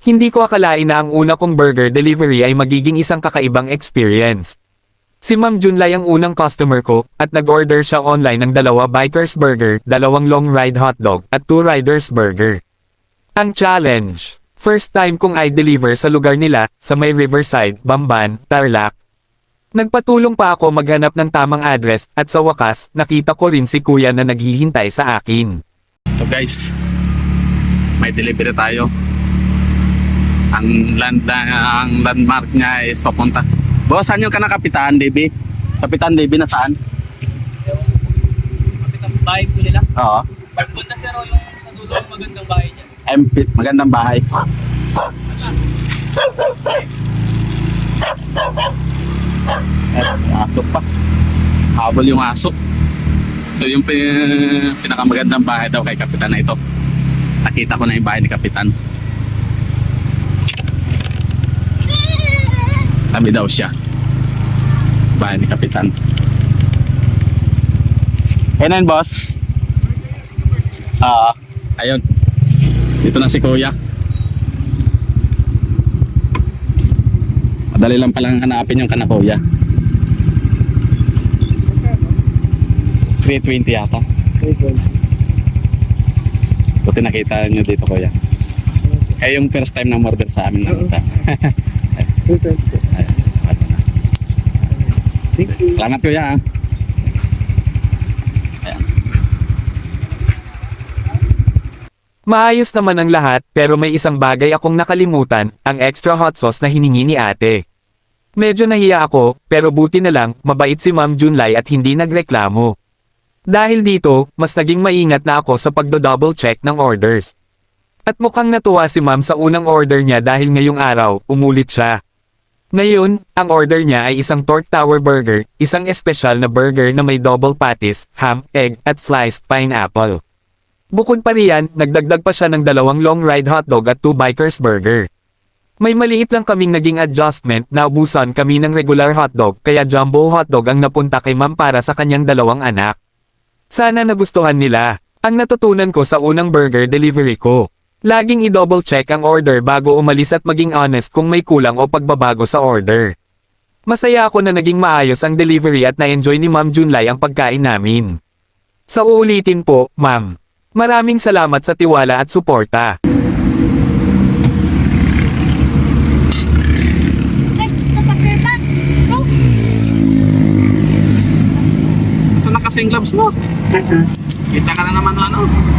Hindi ko akalain na ang una kong burger delivery ay magiging isang kakaibang experience. Si Ma'am Junlay ang unang customer ko, at nag-order siya online ng dalawa Bikers Burger, dalawang Long Ride Hotdog, at two Riders Burger. Ang challenge. First time kong i-deliver sa lugar nila, sa may Riverside, Bamban, Tarlac. Nagpatulong pa ako maghanap ng tamang address, at sa wakas, nakita ko rin si kuya na naghihintay sa akin. So guys, may delivery tayo. Ang land ang landmark niya is papunta. Boss, saan yung ka na Kapitan Debbie? Kapitan Debbie na saan? Kapit ang bahay po nila. Oo. Punta sir o yung sa dulo ang magandang bahay niya. MP, magandang bahay. Eh, aso pa. Habol yung aso. So yung pi- pinakamagandang bahay daw kay Kapitan na ito. Nakita ko na yung bahay ni Kapitan. Tabi daw siya. Bahay ni Kapitan. Kailan boss? Ah, ayun. Dito na si Kuya. Madali lang palang hanapin yung kana Kuya. 320 yata. Buti nakita nyo dito Kuya. Eh yung first time na order sa amin nakita. Ayun, ano na. Salamat Kuya. ah. Maayos naman ang lahat, pero may isang bagay akong nakalimutan, ang extra hot sauce na hiningi ni ate. Medyo nahiya ako, pero buti na lang, mabait si Ma'am Junlay at hindi nagreklamo. Dahil dito, mas naging maingat na ako sa pagdo-double check ng orders. At mukhang natuwa si Ma'am sa unang order niya dahil ngayong araw, umulit siya. Ngayon, ang order niya ay isang Torque Tower Burger, isang espesyal na burger na may double patties, ham, egg, at sliced pineapple. Bukod pa riyan, nagdagdag pa siya ng dalawang long ride hotdog at two bikers burger. May maliit lang kaming naging adjustment na ubusan kami ng regular hotdog kaya jumbo hotdog ang napunta kay ma'am para sa kanyang dalawang anak. Sana nagustuhan nila. Ang natutunan ko sa unang burger delivery ko. Laging i-double check ang order bago umalis at maging honest kung may kulang o pagbabago sa order. Masaya ako na naging maayos ang delivery at na-enjoy ni Ma'am Junlay ang pagkain namin. Sa uulitin po, Ma'am. Maraming salamat sa tiwala at suporta. Saan na kasi yung gloves mo? Kita ka na naman ano?